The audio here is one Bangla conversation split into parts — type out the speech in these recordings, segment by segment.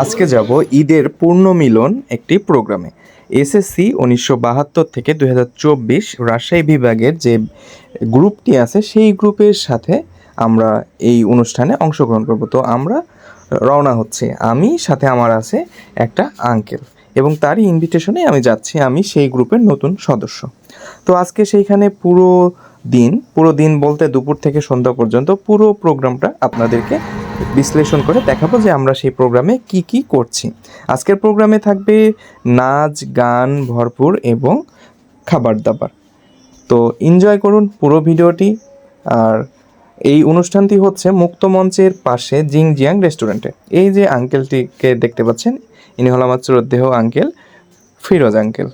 আজকে যাব ঈদের পূর্ণ মিলন একটি প্রোগ্রামে। এসএসসি উনিশশো বাহাত্তর থেকে দু দুই রাজশাহী বিভাগের যে গ্রুপটি আছে, সেই গ্রুপের সাথে আমরা এই অনুষ্ঠানে অংশগ্রহণ করব। তো আমরা রওনা হচ্ছে। আমি, সাথে আমার আছে একটা আঙ্কেল এবং তারই ইনভিটেশনে আমি যাচ্ছি। আমি সেই গ্রুপের নতুন সদস্য। তো আজকে সেইখানে পুরো দিন, পুরো দিন বলতে দুপুর থেকে সন্ধ্যা পর্যন্ত পুরো প্রোগ্রামটা আপনাদেরকে বিশ্লেষণ করে দেখাবো যে আমরা সেই প্রোগ্রামে কি কি করছি। আজকের প্রোগ্রামে থাকবে নাচ, গান ভরপুর এবং খাবার দাবার তো এনজয় করুন পুরো ভিডিওটি। আর এই অনুষ্ঠানটি হচ্ছে মুক্ত মঞ্চের পাশে জিংজিয়াং রেস্টুরেন্টে। এই যে আঙ্কেলটিকে দেখতে পাচ্ছেন, ইনি হল আমার শ্রদ্ধেয় আঙ্কেল ফিরোজ আঙ্কেল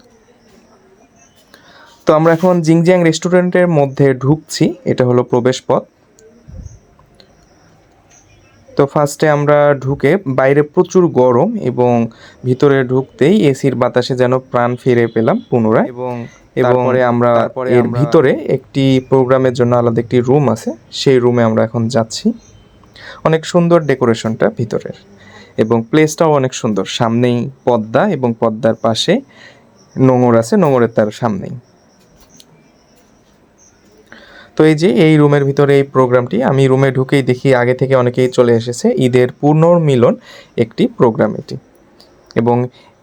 তো আমরা এখন জিংজিয়াং রেস্টুরেন্টের মধ্যে ঢুকছি। এটা হলো প্রবেশ পথ তো ফার্স্টে আমরা ঢুকে বাইরে প্রচুর গরম এবং ভিতরে ঢুকতেই এসির বাতাসে যেন প্রাণ ফিরে পেলাম পুনরায়। এবং এবং আমরা এর ভিতরে একটি প্রোগ্রামের জন্য আলাদা একটি রুম আছে। সেই রুমে আমরা এখন যাচ্ছি। অনেক সুন্দর ডেকোরেশনটা ভিতরের। এবং প্লেসটাও অনেক সুন্দর। সামনেই পদ্মা এবং পদ্মার পাশে নোঙর আছে। নোঙরের তার সামনেই। তো এই যে, এই রুমের ভিতরে এই প্রোগ্রামটি, আমি রুমে ঢুকেই দেখি আগে থেকে অনেকেই চলে এসেছে ঈদের পুনর্মিলন একটি প্রোগ্রাম এটি। এবং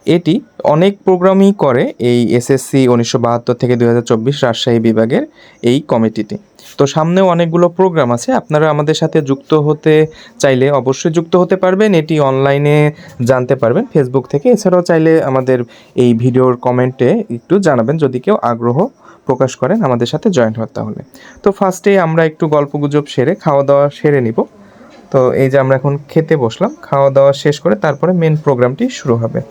এটি অনেক প্রোগ্রামই করে এই এসএসসি উনিশশো বাহাত্তর থেকে দু হাজার চব্বিশ রাজশাহী বিভাগের এই কমিটিটি। তো সামনেও অনেকগুলো প্রোগ্রাম আছে, আপনারা আমাদের সাথে যুক্ত হতে চাইলে অবশ্যই যুক্ত হতে পারবেন, এটি অনলাইনে জানতে পারবেন, ফেসবুক থেকে। এছাড়াও চাইলে আমাদের এই ভিডিওর কমেন্টে একটু জানাবেন যদি কেউ আগ্রহ প্রকাশ করেন আমাদের সাথে জয়েন হতে তাহলে। তো ফার্স্টে আমরা একটু গল্পগুজব সেরে খাওয়া দাওয়া সেরে নিব। তো এই যে আমরা এখন খেতে বসলাম, খাওয়া দাওয়া শেষ করে তারপরে মেন প্রোগ্রামটি শুরু হবে।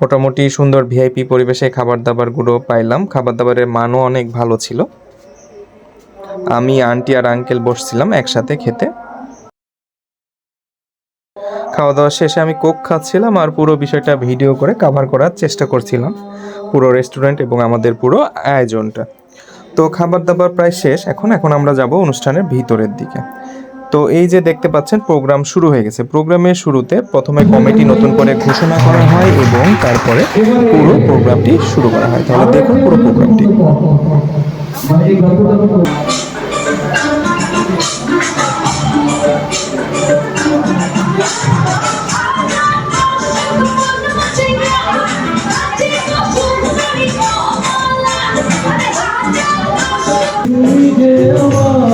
মোটামুটি সুন্দর ভিআইপি পরিবেশে খাবার দাবারগুলো পাইলাম। খাবার দাবারের মানও অনেক ভালো ছিল। আমি, আন্টি আর আঙ্কেল বসছিলাম একসাথে খেতে। খাওয়া দাওয়া শেষে আমি কোক খাচ্ছিলাম আর পুরো বিষয়টা ভিডিও করে কভার করার চেষ্টা করছিলাম। পুরো রেস্টুরেন্ট এবং আমাদের পুরো আয়োজনটা। তো খাবার দাবার প্রায় শেষ। এখন এখন আমরা যাব অনুষ্ঠানের ভিতরের দিকে। তো এই যে দেখতে পাচ্ছেন প্রোগ্রাম শুরু হয়ে গেছে। প্রোগ্রামের শুরুতে প্রথমে কমিটি নতুন করে ঘোষণা করা হয় এবং তারপরে পুরো প্রোগ্রামটি শুরু করা হয়। তাহলে দেখুন পুরো প্রোগ্রামটি দিকে আমার?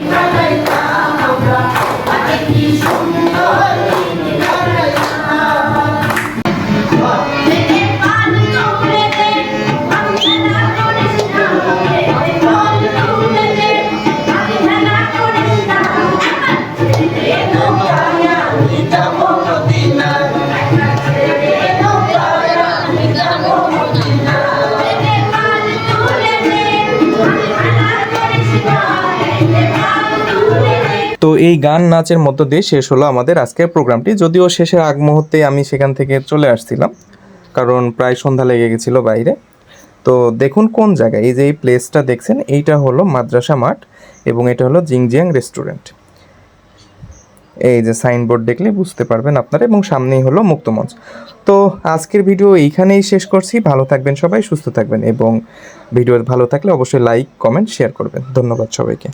তো এই গান নাচের মধ্য দিয়ে শেষ হলো আমাদের আজকের প্রোগ্রামটি। যদিও শেষের আগ মুহূর্তে আমি সেখান থেকে চলে আসছিলাম, কারণ প্রায় সন্ধ্যা লেগে গেছিল বাইরে। তো দেখুন কোন জায়গায়, এই যে এই প্লেসটা দেখছেন, এইটা হলো মাদ্রাসা মাঠ এবং এটা হলো জিংজিয়াং রেস্টুরেন্ট এই যে সাইনবোর্ড দেখলে বুঝতে পারবেন আপনারা এবং সামনেই হলো মুক্তমঞ্চ। তো আজকের ভিডিও এইখানেই শেষ করছি। ভালো থাকবেন সবাই, সুস্থ থাকবেন এবং ভিডিও ভালো থাকলে অবশ্যই লাইক কমেন্ট শেয়ার করবেন। ধন্যবাদ সবাইকে।